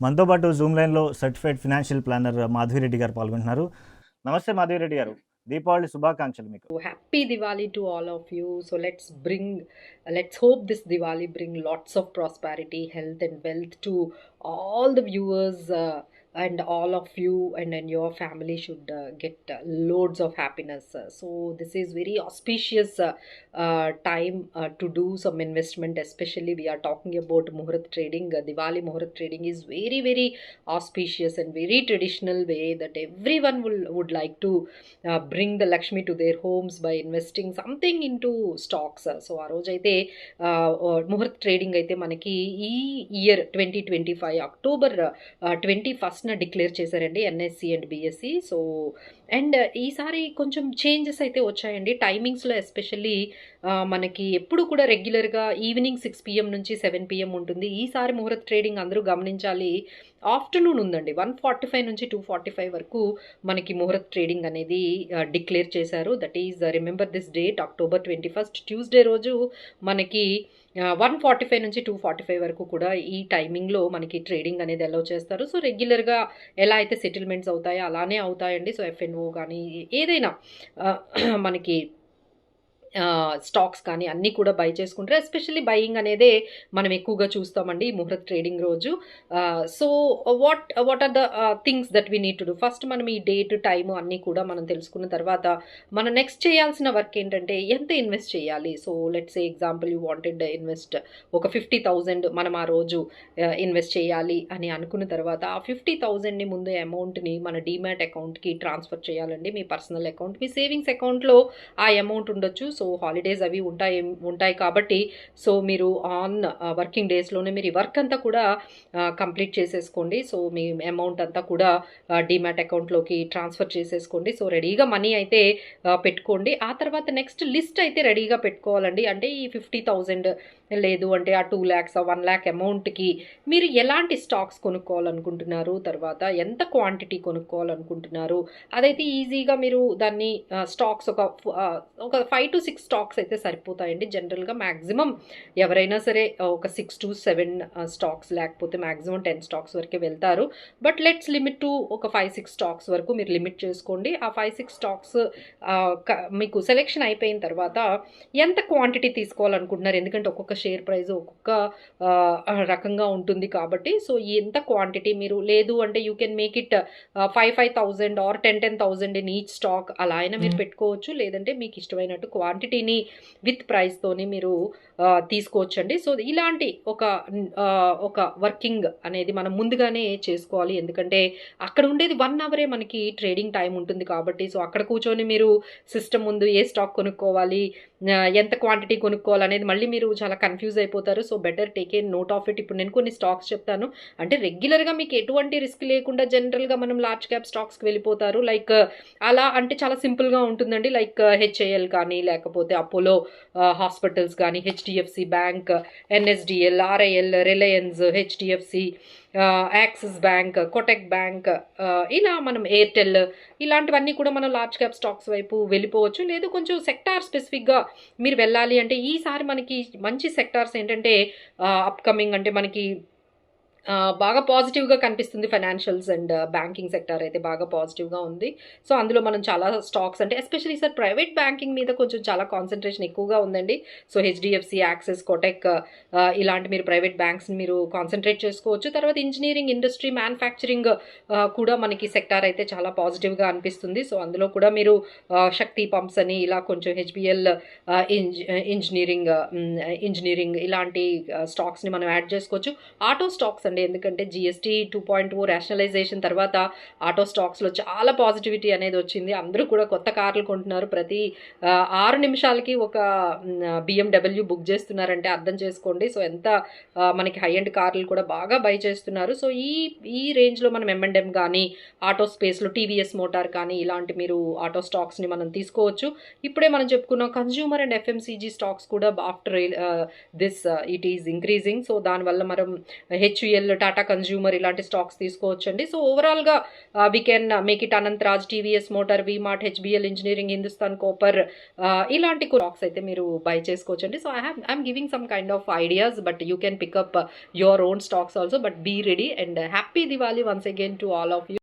మనతో పాటు జూమ్ లైన్లో certified financial planner Madhavi Reddy garu పాల్గొంటున్నారు. నమస్తే మాధవి రెడ్డి గారు. దీపావళి శుభాకాంక్షలు మీకు. Happy Diwali to all of you so let's bring let's hope this Diwali bring lots of prosperity health and wealth to all the viewers and all of you and, and your family should uh, get uh, loads of happiness. Uh, so this is very auspicious uh, uh, time uh, to do some investment. Especially we are talking about Muhurat trading. Uh, Diwali Muhurat trading is very very auspicious and very traditional way that everyone will would like to uh, bring the Lakshmi to their homes by investing something into stocks. So ఆ రోజు అయితే muhurat trading అయితే మనకి ఈ year twenty twenty five October twenty ఫస్ట్న declare చేశారండి NSC and BSC. So and uh, ఈసారి కొంచెం changes అయితే వచ్చాయండి. టైమింగ్స్లో ఎస్పెషల్లీ మనకి ఎప్పుడు కూడా రెగ్యులర్గా ఈవినింగ్ సిక్స్ పిఎం నుంచి సెవెన్ పిఎం ఉంటుంది. ఈసారి ముహూర్త ట్రేడింగ్ అందరూ గమనించాలి. ఆఫ్టర్నూన్ ఉందండి. వన్ ఫార్టీ ఫైవ్ నుంచి టూ ఫార్టీ ఫైవ్ వరకు మనకి ముహూర్త ట్రేడింగ్ అనేది డిక్లేర్ చేశారు. That is remember this date October twenty first Tuesday రోజు మనకి వన్ ఫార్టీ ఫైవ్ నుంచి టూ ఫార్టీ ఫైవ్ వరకు కూడా ఈ టైమింగ్లో మనకి ట్రేడింగ్ అనేది అలౌ చేస్తారు. సో రెగ్యులర్గా ఎలా అయితే సెటిల్మెంట్స్ అవుతాయో అలానే అవుతాయండి. సో ఎఫ్ఎన్ఓ కానీ ఏదైనా మనకి స్టాక్స్ కానీ అన్నీ కూడా బై చేసుకుంటారు. ఎస్పెషల్లీ బయింగ్ అనేదే మనం ఎక్కువగా చూస్తామండి ఈ ముహూర్త్ ట్రేడింగ్ రోజు. So what what are the things that we need to do? First మనం ఈ డేట్ టైము అన్నీ కూడా మనం తెలుసుకున్న తర్వాత మనం నెక్స్ట్ చేయాల్సిన వర్క్ ఏంటంటే ఎంత ఇన్వెస్ట్ చేయాలి? So let's a example you wanted invest ఒక ఫిఫ్టీ థౌజండ్ మనం ఆ రోజు ఇన్వెస్ట్ చేయాలి అని అనుకున్న తర్వాత ఆ ఫిఫ్టీ థౌజండ్ని ముందు అమౌంట్ని మన డీమ్యాట్ అకౌంట్కి ట్రాన్స్ఫర్ చేయాలండి. మీ పర్సనల్ అకౌంట్ మీ సేవింగ్స్ అకౌంట్లో ఆ అమౌంట్ ఉండొచ్చు. సో హాలిడేస్ అవి ఉంటాయి ఉంటాయి కాబట్టి సో మీరు ఆన్ వర్కింగ్ డేస్లోనే మీరు వర్క్ అంతా కూడా కంప్లీట్ చేసేసుకోండి. సో మీ అమౌంట్ అంతా కూడా డిమాట్ అకౌంట్లోకి ట్రాన్స్ఫర్ చేసేసుకోండి. సో రెడీగా మనీ అయితే పెట్టుకోండి. ఆ తర్వాత నెక్స్ట్ లిస్ట్ అయితే రెడీగా పెట్టుకోవాలండి. అంటే ఈ ఫిఫ్టీ థౌజండ్ లేదు అంటే ఆ టూ ల్యాక్స్ ఆ వన్ ల్యాక్ అమౌంట్కి మీరు ఎలాంటి స్టాక్స్ కొనుక్కోవాలనుకుంటున్నారు? తర్వాత ఎంత క్వాంటిటీ కొనుక్కోవాలనుకుంటున్నారు? అదైతే ఈజీగా మీరు దాన్ని స్టాక్స్ ఒక ఒక ఫైవ్ టు సిక్స్ స్టాక్స్ అయితే సరిపోతాయండి. జనరల్గా మ్యాక్సిమం ఎవరైనా సరే ఒక సిక్స్ టు సెవెన్ స్టాక్స్ లేకపోతే మ్యాక్సిమం టెన్ స్టాక్స్ వరకే వెళ్తారు. బట్ లెట్స్ లిమిట్ టు ఒక ఫైవ్ సిక్స్ స్టాక్స్ వరకు మీరు లిమిట్ చేసుకోండి. ఆ ఫైవ్ సిక్స్ స్టాక్స్ మీకు సెలెక్షన్ అయిపోయిన తర్వాత ఎంత క్వాంటిటీ తీసుకోవాలనుకుంటున్నారు? ఎందుకంటే ఒక్కొక్క షేర్ ప్రైస్ ఒక్కొక్క రకంగా ఉంటుంది కాబట్టి. సో ఎంత క్వాంటిటీ మీరు లేదు అంటే you can make it five five thousand or ten ten thousand in each stock అలా అయినా మీరు పెట్టుకోవచ్చు. లేదంటే మీకు ఇష్టమైనట్టు క్వాంటిటీని విత్ ప్రైస్తోని మీరు తీసుకోవచ్చండి. సో ఇలాంటి ఒక ఒక వర్కింగ్ అనేది మనం ముందుగానే చేసుకోవాలి. ఎందుకంటే అక్కడ ఉండేది వన్ అవరే మనకి ట్రేడింగ్ టైం ఉంటుంది కాబట్టి. సో అక్కడ కూర్చొని మీరు సిస్టమ్ ముందు ఏ స్టాక్ కొనుక్కోవాలి ఎంత క్వాంటిటీ కొనుక్కోవాలి అనేది మళ్ళీ మీరు చాలా కన్ఫ్యూజ్ అయిపోతారు. So better take a note of it ఇప్పుడు నేను కొన్ని స్టాక్స్ చెప్తాను. అంటే రెగ్యులర్గా మీకు ఎటువంటి రిస్క్ లేకుండా జనరల్గా మనం లార్జ్ క్యాప్ స్టాక్స్కి వెళ్ళిపోతారు. లైక్ అలా అంటే చాలా సింపుల్గా ఉంటుందండి. లైక్ హెచ్ఏఎల్ కానీ లేకపోతే అపోలో హాస్పిటల్స్ uh, కానీ HDFC bank NSDL RIL Reliance HDFC Axis bank Kotak bank ఇలా మనం ఎయిర్టెల్ ఇలాంటివన్నీ కూడా మనం లార్జ్ క్యాప్ స్టాక్స్ వైపు వెళ్ళిపోవచ్చు. లేదు కొంచెం సెక్టార్ స్పెసిఫిక్గా మీరు వెళ్ళాలి అంటే ఈసారి మనకి మంచి సెక్టార్స్ ఏంటంటే అప్కమింగ్ అంటే మనకి బాగా పాజిటివ్గా కనిపిస్తుంది ఫైనాన్షియల్స్ అండ్ బ్యాంకింగ్ సెక్టర్ అయితే బాగా పాజిటివ్గా ఉంది. సో అందులో మనం చాలా స్టాక్స్ అంటే ఎస్పెషలీ సార్ ప్రైవేట్ బ్యాంకింగ్ మీద కొంచెం చాలా కాన్సన్ట్రేషన్ ఎక్కువగా ఉందండి. సో హెచ్డిఎఫ్సి యాక్సెస్ కోటెక్ ఇలాంటి మీరు ప్రైవేట్ బ్యాంక్స్ని మీరు కాన్సన్ట్రేట్ చేసుకోవచ్చు. తర్వాత ఇంజనీరింగ్ ఇండస్ట్రీ మ్యానుఫ్యాక్చరింగ్ కూడా మనకి సెక్టార్ అయితే చాలా పాజిటివ్గా అనిపిస్తుంది. సో అందులో కూడా మీరు శక్తి పంప్స్ అని ఇలా కొంచెం హెచ్బిఎల్ ఇంజనీరింగ్ ఇంజనీరింగ్ ఇలాంటి స్టాక్స్ని మనం యాడ్ చేసుకోవచ్చు. ఆటో స్టాక్స్ అండి ఎందుకంటే GST two point O rationalization తర్వాత ఆటో స్టాక్స్లో చాలా పాజిటివిటీ అనేది వచ్చింది. అందరూ కూడా కొత్త కార్లు కొంటున్నారు. ప్రతి ఆరు నిమిషాలకి ఒక బిఎండబ్ల్యూ బుక్ చేస్తున్నారంటే అర్థం చేసుకోండి. సో ఎంత మనకి హై అండ్ కార్లు కూడా బాగా బై చేస్తున్నారు. సో ఈ ఈ రేంజ్లో మనం ఎంఎండ్ఎం కానీ ఆటో స్పేస్లో టీవీఎస్ మోటార్ కానీ ఇలాంటి మీరు ఆటో స్టాక్స్ని మనం తీసుకోవచ్చు. ఇప్పుడే మనం చెప్పుకున్నాం కన్జ్యూమర్ అండ్ ఎఫ్ఎంసీజీ స్టాక్స్ కూడా after this it is increasing so దానివల్ల మనం హెచ్యుఎల్ టాటా కన్జ్యూమర్ ఇలాంటి స్టాక్స్ తీసుకోవచ్చండి. సో ఓవరాల్గా we can make it Anantraj TVS motor V Mart HBL engineering Hindustan copper ఇలాంటి స్టాక్స్ అయితే మీరు బై చేసుకోవచ్చండి. So I have I'm giving some kind of ideas but you can pick up your own stocks also but be ready and happy Diwali once again to all of you